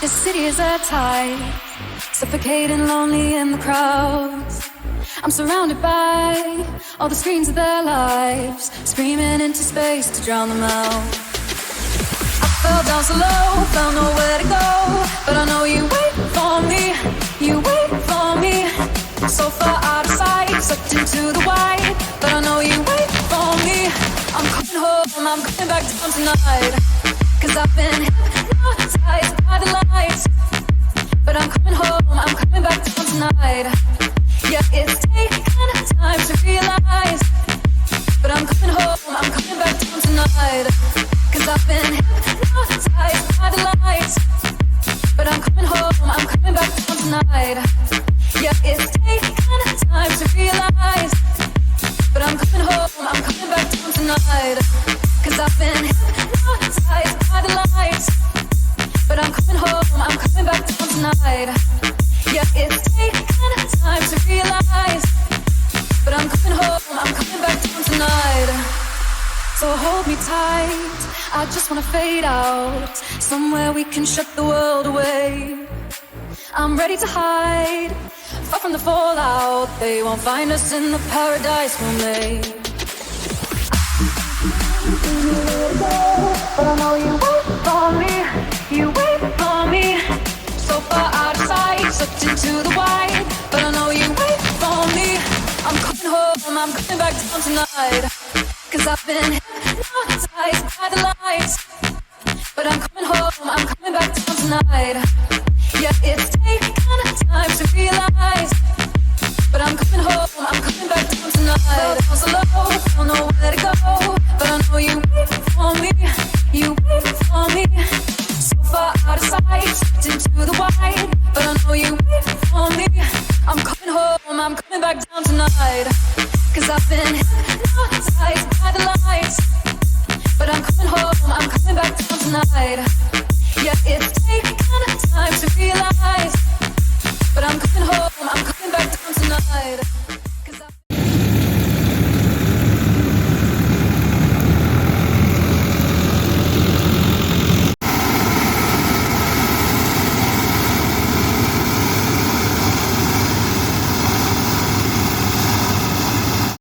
This city is at tight, suffocating, lonely in the crowds. I'm surrounded by all the screens of their lives, screaming into space to drown them out. I fell down so low, found nowhere to go, but I know you wait for me, you wait for me. So far out of sight, sucked into the white, but I know you wait for me. I'm coming home, I'm coming back down tonight, cause I've been hypnotized by the lights. But I'm coming home, I'm coming back tonight. Yeah, it's taken time to realize. But I'm coming home, I'm coming back tonight. Cause I've been hypnotized by the lights. But I'm coming home, I'm coming back tonight. Yeah, it's taken time to realize. But I'm coming home, I'm coming back tonight. Cause I've been Yeah, it's taken time to realize. But I'm coming home, I'm coming back down tonight. So hold me tight, I just wanna fade out. Somewhere we can shut the world away. I'm ready to hide, far from the fallout. They won't find us in the paradise we'll make. But I know you Cause I've been hypnotized by the lights. But I'm coming home, I'm coming back down tonight. Yeah, it's taken time to realize. But I'm coming home, I'm coming back down tonight. I'm so low, don't know where to go. But I know you wait for me, you wait for me. So far out of sight, sucked into the white. But I know you wait for me. I'm coming home, I'm coming back down tonight. Cause I've been